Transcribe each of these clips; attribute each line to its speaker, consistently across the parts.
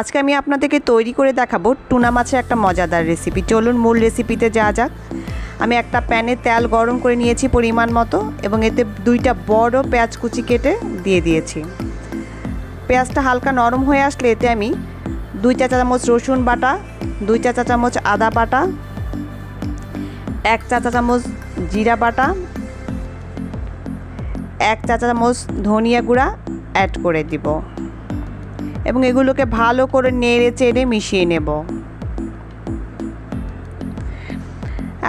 Speaker 1: আজকে আমি আপনাদেরকে তৈরি করে দেখাবো টুনা মাছের একটা মজাদার রেসিপি চলুন মূল রেসিপিতে যা যাক। আমি একটা প্যানে তেল গরম করে নিয়েছি পরিমাণ মতো এবং এতে দুইটা বড় পেঁয়াজ কুচি কেটে দিয়ে দিয়েছি। পেঁয়াজটা হালকা নরম হয়ে আসলে এতে আমি দুই চা চামচ রসুন বাটা, দুই চা চামচ আদা বাটা, এক চা চামচ জিরা বাটা, এক চা চামচ ধনিয়া গুঁড়া অ্যাড করে দিব। এবং এগুলোকে ভালো করে নেড়ে চেড়ে মিশিয়ে নেব।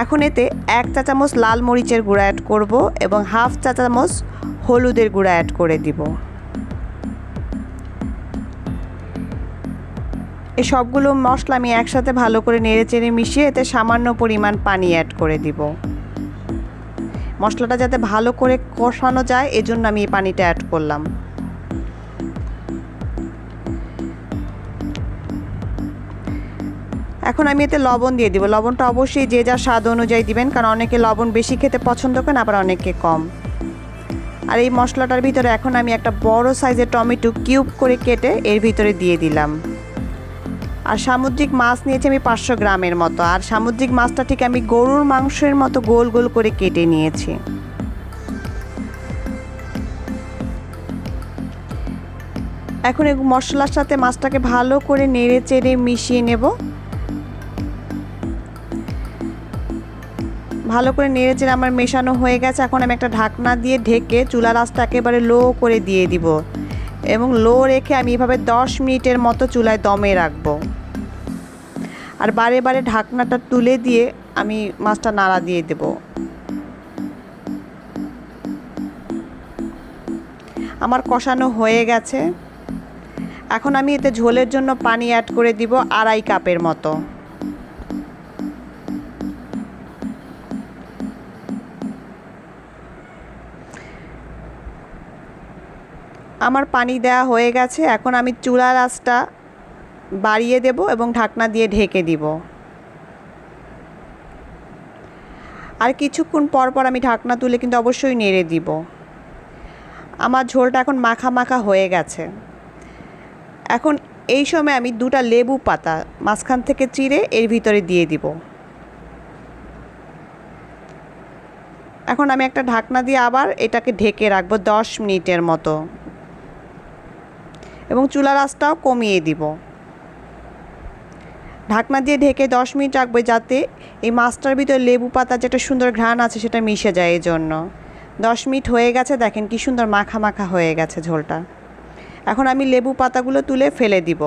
Speaker 1: এখন এতে এক চা চামচ লাল মরিচের গুঁড়া অ্যাড করব এবং হাফ চা চামচ হলুদের গুঁড়া অ্যাড করে দিব। এই সবগুলো মশলা আমি একসাথে ভালো করে নেড়ে চেড়ে মিশিয়ে এতে সামান্য পরিমাণ পানি অ্যাড করে দিব। মশলাটা যাতে ভালো করে কষানো যায়, এজন্য আমি এই পানিটা অ্যাড করলাম। এখন আমি এতে লবণ দিয়ে দিব। লবণটা অবশ্যই যে যার স্বাদ অনুযায়ী দিবেন, কারণ অনেকে লবণ বেশি খেতে পছন্দ করেন, আবার অনেকে কম। আর এই মশলাটার ভিতরে এখন আমি একটা বড় সাইজের টমেটো কিউব করে কেটে এর ভিতরে দিয়ে দিলাম। আর সামুদ্রিক মাছ নিয়েছি আমি পাঁচশো গ্রামের মতো। আর সামুদ্রিক মাছটা ঠিক আমি গরুর মাংসের মতো গোল গোল করে কেটে নিয়েছি। এখন মশলার সাথে মাছটাকে ভালো করে নেড়ে চেড়ে মিশিয়ে নেব। ভালো করে নেড়ে চেড়ে আমার মেশানো হয়ে গেছে। এখন আমি একটা ঢাকনা দিয়ে ঢেকে চুলার আঁচটা একেবারে লো করে দিয়ে দিব এবং লো রেখে আমি এভাবে দশ মিনিটের মতো চুলায় দমে রাখব। আর বারে বারে ঢাকনাটা তুলে দিয়ে আমি মাছটা নাড়া দিয়ে দেব। আমার কষানো হয়ে গেছে। এখন আমি এতে ঝোলের জন্য পানি অ্যাড করে দিব আড়াই কাপের মতো। আমার পানি দেওয়া হয়ে গেছে, এখন আমি চুলার আঁচটা বাড়িয়ে দেব এবং ঢাকনা দিয়ে ঢেকে দিব। আর কিছুক্ষণ পর পর আমি ঢাকনা তুলে কিন্তু অবশ্যই নেড়ে দিব। আমার ঝোলটা এখন মাখা মাখা হয়ে গেছে। এখন এই সময় আমি দুটা লেবু পাতা মাঝখান থেকে চিড়ে এর ভিতরে দিয়ে দিব। এখন আমি একটা ঢাকনা দিয়ে আবার এটাকে ঢেকে রাখব দশ মিনিটের মতো। এবং চুলার আঁচটাও কমিয়ে দিব। ঢাকনা দিয়ে ঢেকে দশ মিনিট রাখবে যাতে এই মাছটার ভিতরে লেবু পাতা যেটা সুন্দর ঘ্রাণ আছে সেটা মিশে যায় এই জন্য দশ মিনিট হয়ে গেছে, দেখেন কি সুন্দর মাখা মাখা হয়ে গেছে ঝোলটা। এখন আমি লেবু পাতাগুলো তুলে ফেলে দিব।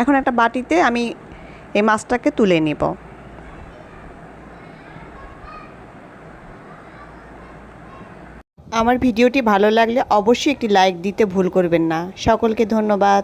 Speaker 1: এখন একটা বাটিতে আমি এই মাছটাকে তুলে নিব। আমার ভিডিওটি ভালো লাগলে অবশ্যই একটি লাইক দিতে ভুল করবেন না। সকলকে ধন্যবাদ।